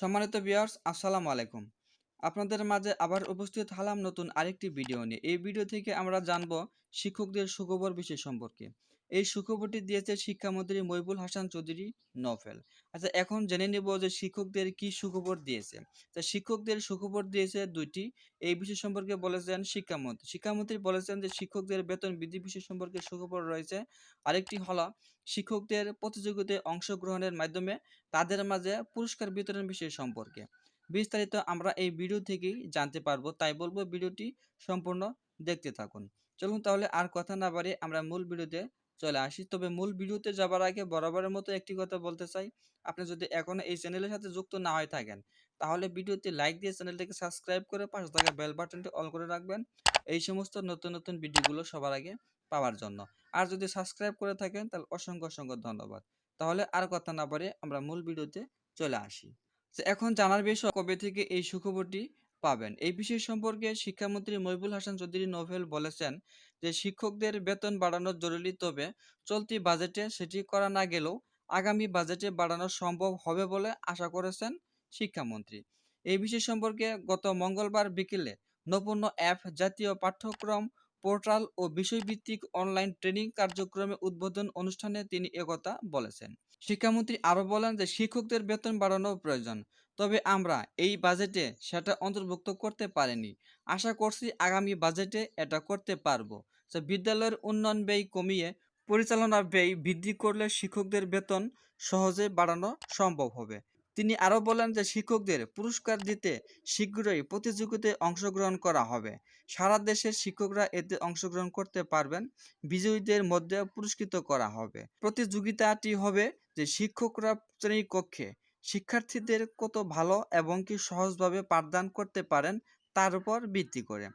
সম্মানিত ভিউয়ার্স আসসালামু আলাইকুম। আপনাদের মাঝে আবার উপস্থিত হলাম নতুন আরেকটি ভিডিও নিয়ে। এই ভিডিও থেকে আমরা জানব শিক্ষকদের সুখবর বিষয় সম্পর্কে। এই সুখবরটি দিয়েছে শিক্ষামন্ত্রী মইবুল হাসান চৌধুরী নফেল আচ্ছা এখন জেনে নেব যে শিক্ষকদের কি সুখবর দিয়েছে। তা শিক্ষকদের সুখবর দিয়েছে দুইটি। এই বিষয় সম্পর্কে বলেছেন শিক্ষামন্ত্রী। শিক্ষামন্ত্রী বলেছেন যে শিক্ষকদের বেতন বৃদ্ধি বিষয় সম্পর্কে সুখবর রয়েছে। আরেকটি হলো শিক্ষকদের প্রতিযোগিতায় অংশগ্রহণের মাধ্যমে তাদের মাঝে পুরস্কার বিতরণ বিষয় সম্পর্কে। বিস্তারিত আমরা এই ভিডিও থেকেই জানতে পারব। তাই বলব ভিডিওটি সম্পূর্ণ দেখতে থাকুন। চলুন তাহলে আর কথা না বাড়িয়ে আমরা মূল ভিডিওতে চলে আসি। তবে মূল ভিডিওতে যাবার আগে বরাবরের মতো একটি কথা বলতে চাই। আপনি যদি এখনও এই চ্যানেলের সাথে যুক্ত না হয়ে থাকেন, তাহলে ভিডিওতে লাইক দিয়ে চ্যানেলটিকে সাবস্ক্রাইব করে পাশে থাকা বেল বাটনটি অল করে রাখবেন। এই সমস্ত নতুন নতুন ভিডিওগুলো সবার আগে পাওয়ার জন্য। আর যদি সাবস্ক্রাইব করে থাকেন, তাহলে অসংখ্য অসংখ্য ধন্যবাদ। তাহলে আর কথা না বাড়িয়ে আমরা মূল ভিডিওতে চলে আসি। এখন জানার বিষয় কবে থেকে এই সুখবরটি পাবেন। এই বিষয় সম্পর্কে শিক্ষামন্ত্রী মহিবুল হাসান চৌধুরী নোভেল বলেছেন যে, শিক্ষকদের বেতন বাড়ানো জরুরি, তবে চলতি বাজেটে সেটি করা না গেলেও আগামী বাজেটে বাড়ানো সম্ভব হবে বলে আশা করেছেন শিক্ষামন্ত্রী। এই বিষয় সম্পর্কে গত মঙ্গলবার বিকেলে নপুণ্য অ্যাপ জাতীয় পাঠ্যক্রম পোর্টাল ও বিষয়ভিত্তিক অনলাইন ট্রেনিং কার্যক্রমে উদ্বোধন অনুষ্ঠানে তিনি একথা বলেছেন। শিক্ষামন্ত্রী আরও বলেন যে, শিক্ষকদের বেতন বাড়ানো প্রয়োজন। তবে আমরা এই বাজেটে সেটা অন্তর্ভুক্ত করতে পারিনি। আশা করছি আগামী বাজেটে এটা করতে পারব। যে বিদ্যালয়ের উন্নয়ন ব্যয় কমিয়ে পরিচালনা ব্যয় বৃদ্ধি করলে শিক্ষকদের বেতন সহজে বাড়ানো সম্ভব হবে। তিনি আরও বলেন যে শিক্ষকদের পুরস্কার দিতে শীঘ্রই প্রতিযোগিতায় অংশগ্রহণ করা হবে। সারা দেশের শিক্ষকরা এতে অংশগ্রহণ করতে পারবেন। বিজয়ীদের মধ্যে পুরস্কৃত করা হবে। প্রতিযোগিতাটি হবে যে শিক্ষকরা শ্রেণীকক্ষে শিক্ষার্থীদের কত ভালো এবং কি সহজভাবে পাঠদান করতে পারেন তার উপর ভিত্তি করে।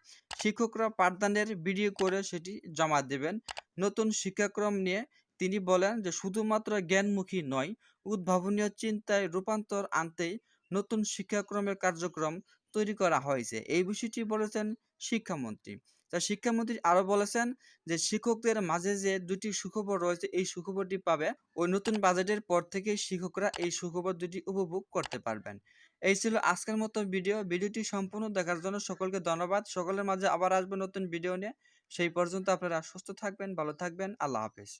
শিক্ষকরা পাঠদানের ভিডিও করে সেটি জমা দেবেন। নতুন শিক্ষাক্রম নিয়ে তিনি বলেন যে, শুধুমাত্র জ্ঞানমুখী নয়, উদ্ভাবনীয় চিন্তায় রূপান্তর আনতেই নতুন শিক্ষাক্রমের কার্যক্রম তৈরি করা হয়েছে। এই বিষয়টি বলেছেন শিক্ষামন্ত্রী। তা শিক্ষামন্ত্রী আরও বলেছেন যে, শিক্ষকদের মাঝে যে দুটি সুখবর রয়েছে, এই সুখবরটি পাবে ওই নতুন বাজেটের পর থেকে শিক্ষকরা এই সুখবর দুটি উপভোগ করতে পারবেন। এই ছিল আজকের মতো ভিডিও। ভিডিওটি সম্পূর্ণ দেখার জন্য সকলকে ধন্যবাদ। সকলের মাঝে আবার আসবে নতুন ভিডিও নিয়ে। সেই পর্যন্ত আপনারা সুস্থ থাকবেন, ভালো থাকবেন। আল্লাহ হাফেজ।